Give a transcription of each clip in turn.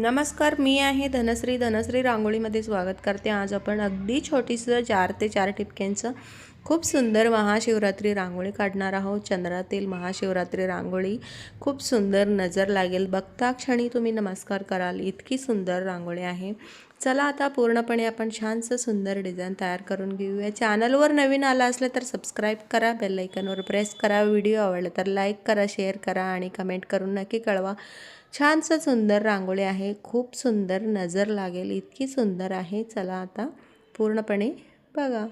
नमस्कार मी आहे धनश्री. धनश्री रांगोळीमध्ये स्वागत करते. आज आपण अगदी छोटीसं चार ते चार टिपक्यांचं खूप सुंदर महाशिवरात्री रांगोळी काढणार आहोत. चंद्रातील महाशिवरात्री रांगोळी खूप सुंदर नजर लागेल. बघता क्षणी तुम्ही नमस्कार कराल. इतकी सुंदर रांगोळी आहे. चला आता पूर्णपणे आपण छानसं सुंदर डिझाईन तयार करून घेऊया. चॅनलवर नवीन आला असलं तर सबस्क्राईब करा बेलायकनवर प्रेस करा. व्हिडिओ आवडला तर लाईक करा शेअर करा आणि कमेंट करून नक्की कळवा. छानसं सुंदर रांगोळी आहे. खूप सुंदर नजर लागेल. इतकी सुंदर आहे. चला आता पूर्णपणे बघा.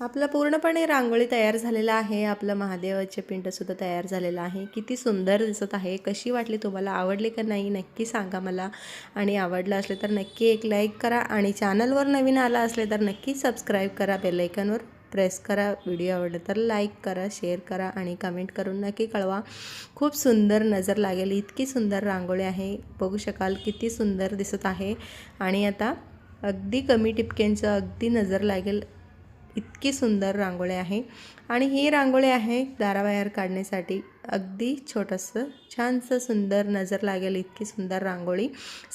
आपलं पूर्णपणे रांगोळी तयार झालेला आहे. आपलं महादेवाचे पिंडसुद्धा तयार झालेलं आहे. किती सुंदर दिसत आहे. कशी वाटली तुम्हाला? आवडली का नाही? नक्की सांगा मला. आणि आवडलं असले तर नक्की एक लाईक करा. आणि चॅनलवर नवीन आला असले तर नक्की सबस्क्राईब करा. बेलायकनवर प्रेस करा. व्हिडिओ आवडला तर लाईक करा शेअर करा आणि कमेंट करून नक्की कळवा. खूप सुंदर नजर लागेल. इतकी सुंदर रांगोळी आहे. बघू शकाल किती सुंदर दिसत आहे. आणि आता अगदी कमी टिपक्यांचं अगदी नजर लागेल. इतकी सुंदर रांगोळी आहे. आणि ही रांगोळी आहे दाराबाहेर काढण्यासाठी. अगदी छोटंसं छानसं सुंदर नजर लागेल इतकी सुंदर रांगोळी.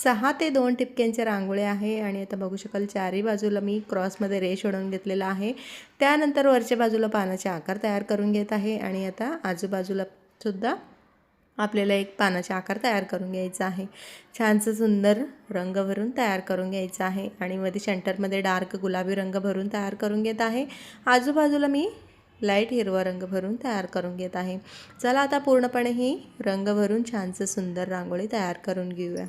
सहा ते दोन टिपक्यांची रांगोळी आहे आणि आता बघू शकाल चारही बाजूला मी क्रॉसमध्ये रेश ओढून घेतलेला आहे. त्यानंतर वरच्या बाजूला पानाचे आकार तयार करून घेत आहे आणि आता आजूबाजूला सुद्धा आपल्याला एक पानाचा आकार तयार करून घ्यायचा आहे. छानसं सुंदर रंग भरून तयार करून घ्यायचं आहे आणि मध्ये सेंटरमध्ये डार्क गुलाबी रंग भरून तयार करून घेत आहे. आजूबाजूला मी लाइट हिरवा रंग भरून तयार करून घेत आहे. चला आता पूर्णपणे ही रंग भरून छानसं सुंदर रांगोळी तयार करून घेऊया.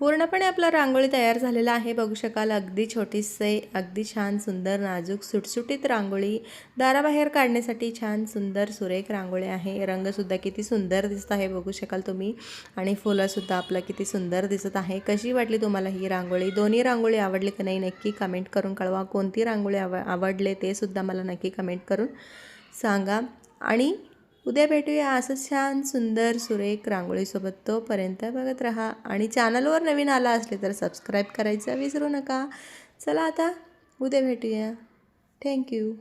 पूर्णपणे आपला रांगोळी तयार झालेला आहे. बघू शकाल अगदी छोटीसे अगदी छान सुंदर नाजूक सुटसुटीत रांगोळी. दाराबाहेर काढण्यासाठी छान सुंदर सुरेख रांगोळी आहे. रंगसुद्धा किती सुंदर दिसत आहे बघू शकाल तुम्ही. आणि फुलंसुद्धा आपलं किती सुंदर दिसत आहे. कशी वाटली तुम्हाला ही रांगोळी? दोन्ही रांगोळी आवडली की नाही नक्की कमेंट करून कळवा. कोणती रांगोळी आव आवडले ते सुद्धा मला नक्की कमेंट करून सांगा. आणि उद्या भेटूया असंच छान सुंदर सुरेख रांगोळीसोबत तोपर्यंत बघत राहा. आणि चॅनलवर नवीन आला असले तर सबस्क्राईब करायचं विसरू नका. चला आता उद्या भेटूया. थँक्यू